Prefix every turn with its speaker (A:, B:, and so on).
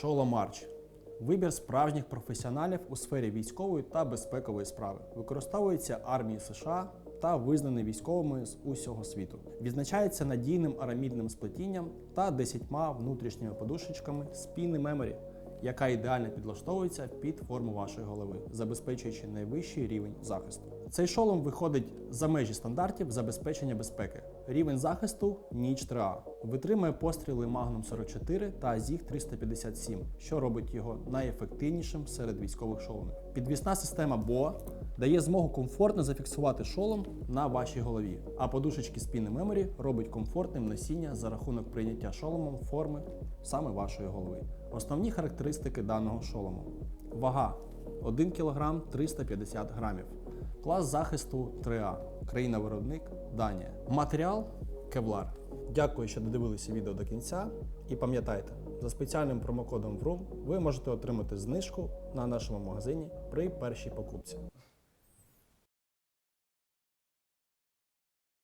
A: Шолом Марч Вибір справжніх професіоналів у сфері військової та безпекової справи. Використовується армії США та визнаний військовими з усього світу. Відзначається надійним арамідним сплетінням та десятьма внутрішніми подушечками спіни Memory, яка ідеально підлаштовується під форму вашої голови, забезпечуючи найвищий рівень захисту. Цей шолом виходить за межі стандартів забезпечення безпеки. Рівень захисту ніч 3А. Витримує постріли Magnum 44 та ZIG 357, що робить його найефективнішим серед військових шоломів. Підвісна система BOA дає змогу комфортно зафіксувати шолом на вашій голові, а подушечки Spin Memory робить комфортним носіння за рахунок прийняття шоломом форми саме вашої голови. Основні характеристики даного шолому: вага 1 кг 350 грамів. Клас захисту 3А. Країна-виробник Данія. Матеріал Кевлар. Дякую, що додивилися відео до кінця. І пам'ятайте, за спеціальним промокодом VRUM ви можете отримати знижку на нашому магазині при першій покупці.